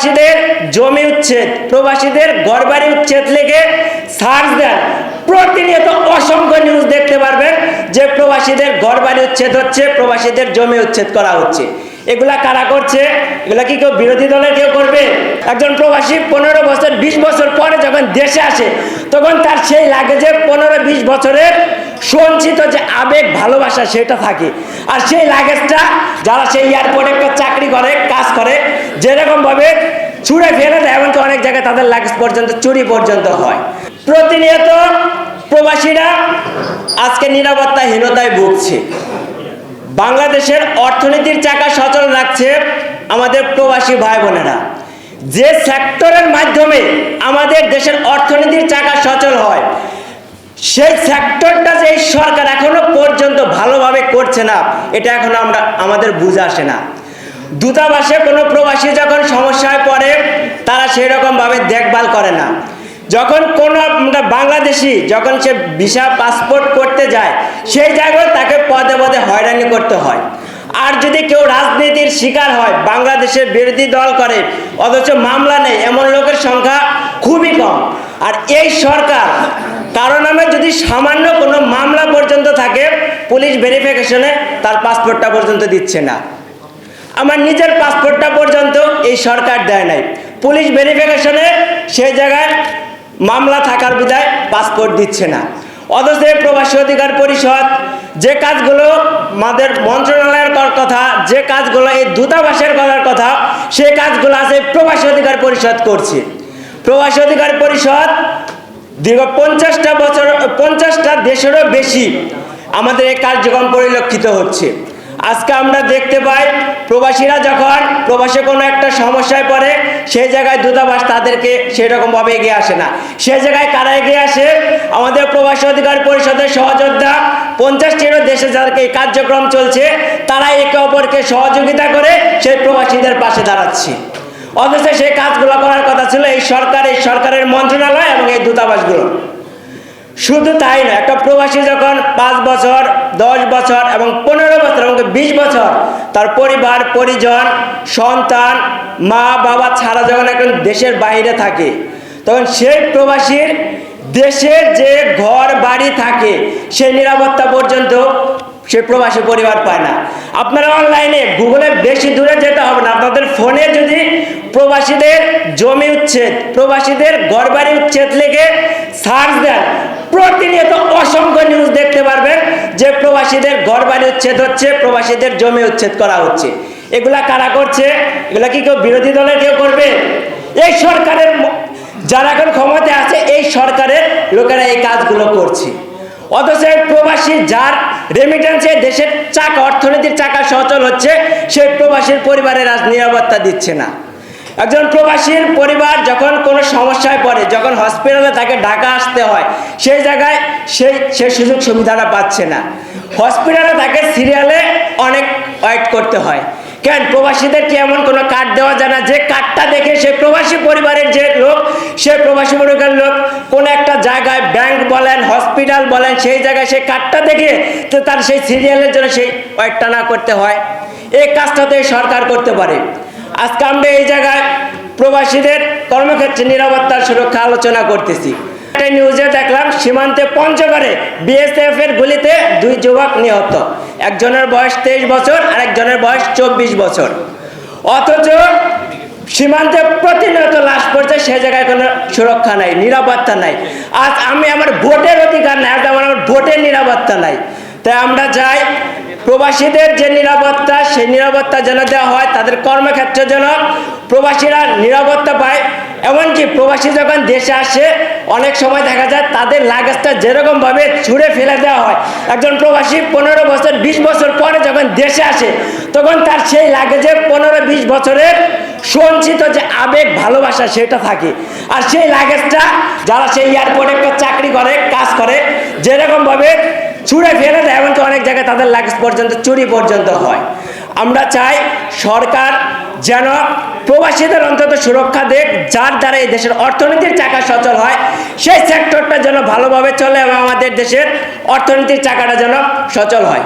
প্রবাসীদের জমি উচ্ছেদ, প্রবাসীদের ঘরবাড়ি উচ্ছেদ লেগে সার্চ দেন। প্রতিনিয়ত অসংখ্য নিউজ দেখতে পারবেন যে প্রবাসীদের ঘরবাড়ি উচ্ছেদ হচ্ছে, প্রবাসীদের জমি উচ্ছেদ করা হচ্ছে। এগুলা কারা করছে? এগুলা কি কেউ বিরোধী দলের কেউ করবে? একজন প্রবাসী পনেরো বছর, বিশ বছর পরে যখন দেশে আসে, তখন তার সেই লাগে যে পনেরো, বিশ বছরের সঞ্চিত যে আবেগ, ভালোবাসা সেটা থাকে। আর সেই লাগেজটা যারা সেই এয়ারপোর্টে একটা চাকরি করে, কাজ করে, যেরকমভাবে ছুঁড়ে ফেলে দেয়, এমনকি অনেক জায়গায় তাদের লাগেজ পর্যন্ত, চুরি পর্যন্ত হয়। প্রতিনিয়ত প্রবাসীরা আজকে নিরাপত্তাহীনতায় ভুগছে। বাংলাদেশের অর্থনীতির চাকা সচল রাখছে আমাদের প্রবাসী ভাই বোনেরা যে সেক্টরের মাধ্যমে আমাদের দেশের অর্থনীতির চাকা সচল হয় সেই সেক্টরটা যে সরকার এখনও পর্যন্ত ভালোভাবে করছে না, এটা এখনও আমরা, আমাদের বুঝে আসে না। দূতাবাসে কোনো প্রবাসী যখন সমস্যায় পড়ে, তারা সেই রকমভাবে দেখভাল করে না। যখন কোনো বাংলাদেশি যখন সে ভিসা পাসপোর্ট করতে যায়, সেই জায়গায় তাকে পদে পদে হয়রানি করতে হয়। আর যদি কেউ রাজনীতির শিকার হয়, বাংলাদেশের বিরোধী দল করে, অথচ মামলা নেই এমন লোকের সংখ্যা খুবই কম। আর এই সরকার কারও নামে সামান্য কোনো মামলা পর্যন্ত থাকে, পুলিশ ভেরিফিকেশনে তার পাসপোর্টটা পর্যন্ত দিচ্ছে না। আমার নিজের পাসপোর্টটা পর্যন্ত এই সরকার দেয় নাই। পুলিশ ভেরিফিকেশনে সে জায়গায় মামলা থাকার বিধায় পাসপোর্ট দিচ্ছে না। অথচ প্রবাসী অধিকার পরিষদ যে কাজগুলো আমাদের মন্ত্রণালয়ের কথা, যে কাজগুলো এই দূতাবাসের করার কথা সে কাজগুলো আছে প্রবাসী অধিকার পরিষদ করছে। প্রবাসী অধিকার পরিষদ দীর্ঘ পঞ্চাশটা বছর, পঞ্চাশটা দেশেরও বেশি আমাদের এই কার্যক্রম পরিলক্ষিত হচ্ছে। আজকে আমরা দেখতে পাই, প্রবাসীরা যখন প্রবাসে কোনো একটা সমস্যায় পড়ে, সেই জায়গায় দূতাবাস তাদেরকে সেই রকমভাবে এগিয়ে আসে না। সেই জায়গায় কারা এগিয়ে আসে? আমাদের প্রবাসী অধিকার পরিষদের সহযোদ্ধা, পঞ্চাশটিরও দেশে যাদেরকে এই কার্যক্রম চলছে, তারা একে অপরকে সহযোগিতা করে সেই প্রবাসীদের পাশে দাঁড়াচ্ছে। অথচ সেই কাজগুলো করার কথা ছিল এই সরকার, এই সরকারের মন্ত্রণালয় এবং এই দূতাবাসগুলো। শুধু তাই না একটা প্রবাসী যখন পাঁচ বছর, দশ বছর এবং পনেরো বছর এবং বিশ বছর তার পরিবার, পরিজন, সন্তান, মা, বাবা ছাড়া যখন এখন দেশের বাইরে থাকে, তখন সেই প্রবাসীর দেশের যে ঘর, বাড়ি থাকে, সেই নিরাপত্তা পর্যন্ত সে প্রবাসী পরিবার পায় না। আপনারা অনলাইনে গুগলে বেশি দূরে যেতে হবে না। আপনাদের ফোনে যদি প্রবাসীদের জমি উচ্ছেদ, প্রবাসীদের ঘরবাড়ি উচ্ছেদ লেগে সার্চ দেন। প্রতিনিয়ত অসংখ্য নিউজ দেখতে পারবেন যে প্রবাসীদের ঘরবাড়ি উচ্ছেদ হচ্ছে, প্রবাসীদের জমি উচ্ছেদ করা হচ্ছে। এগুলা কারা করছে? এগুলা কি কেউ বিরোধী দলের কেউ করবে? এই সরকারের যারা এখন ক্ষমতায় আছে, এই সরকারের লোকেরা এই কাজগুলো করছে। অথচ প্রবাসী যার রেমিটেন্সে দেশের চাকা, অর্থনীতির চাকা সচল হচ্ছে, সেই প্রবাসীর পরিবারের আজ নিরাপত্তা দিচ্ছে না। একজন প্রবাসীর পরিবার যখন কোনো সমস্যায় পড়ে, যখন হসপিটালে তাকে ঢাকা আসতে হয়, সেই জায়গায় সেই, সে সুযোগ সুবিধাটা পাচ্ছে না। হসপিটালে তাকে সিরিয়ালে অনেক ওয়েট করতে হয়। কেন? প্রবাসীদের কি এমন কোনো কার্ড দেওয়া যায় না? যে কার্ডটা দেখে সে প্রবাসী পরিবারের যে লোক, সে প্রবাসী পরিবারের লোক কোন একটা জায়গায় ব্যাংক বলেন, হসপিটাল বলেন, সেই জায়গায় সেই কার্ডটা দেখে তো তার সেই সিরিয়ালের জন্য সেই ওয়েটটা না করতে হয়। এই কাজটাতে সরকার করতে পারে। আজকে আমরা এই জায়গায় প্রবাসীদের কর্মক্ষেত্রে নিরাপত্তার সুরক্ষা আলোচনা করতেছি। একটা নিউজে দেখলাম, সীমান্তে পঞ্চগড়ে বিএসএফ এর গুলিতে দুই যুবক নিহত। একজনের বয়স তেইশ বছর আর একজনের বয়স চব্বিশ বছর। অথচ সীমান্তে প্রতিনিয়ত লাশ পড়ছে, সে জায়গায় কোনো সুরক্ষা নাই, নিরাপত্তা নাই। আজ আমি আমার ভোটের অধিকার নাই, আজ আমার ভোটের নিরাপত্তা নাই। তাই আমরা চাই প্রবাসীদের যে নিরাপত্তা, সেই নিরাপত্তা যেন দেওয়া হয়, তাদের কর্মক্ষেত্রে যেন প্রবাসীরা নিরাপত্তা পায়। এমনকি প্রবাসী যখন দেশে আসে, অনেক সময় দেখা যায় তাদের লাগেজটা যেরকমভাবে ছুঁড়ে ফেলে দেওয়া হয়। একজন প্রবাসী পনেরো বছর, বিশ বছর পরে যখন দেশে আসে, তখন তার সেই লাগেজে পনেরো, বিশ বছরের সঞ্চিত যে আবেগ, ভালোবাসা সেটা থাকে। আর সেই লাগেজটা যারা সেই এয়ারপোর্টে একটা চাকরি করে, কাজ করে, যেরকমভাবে ছুঁড়ে ফেলে দেয়, এমনকি অনেক জায়গায় তাদের লাগেজ পর্যন্ত, চুরি পর্যন্ত হয়। আমরা চাই সরকার যেন প্রবাসীদের অন্তত সুরক্ষা দেখ, যার দ্বারা এই দেশের অর্থনীতির চাকা সচল হয়, সেই সেক্টরটা যেন ভালোভাবে চলে এবং আমাদের দেশের অর্থনীতির চাকাটা যেন সচল হয়।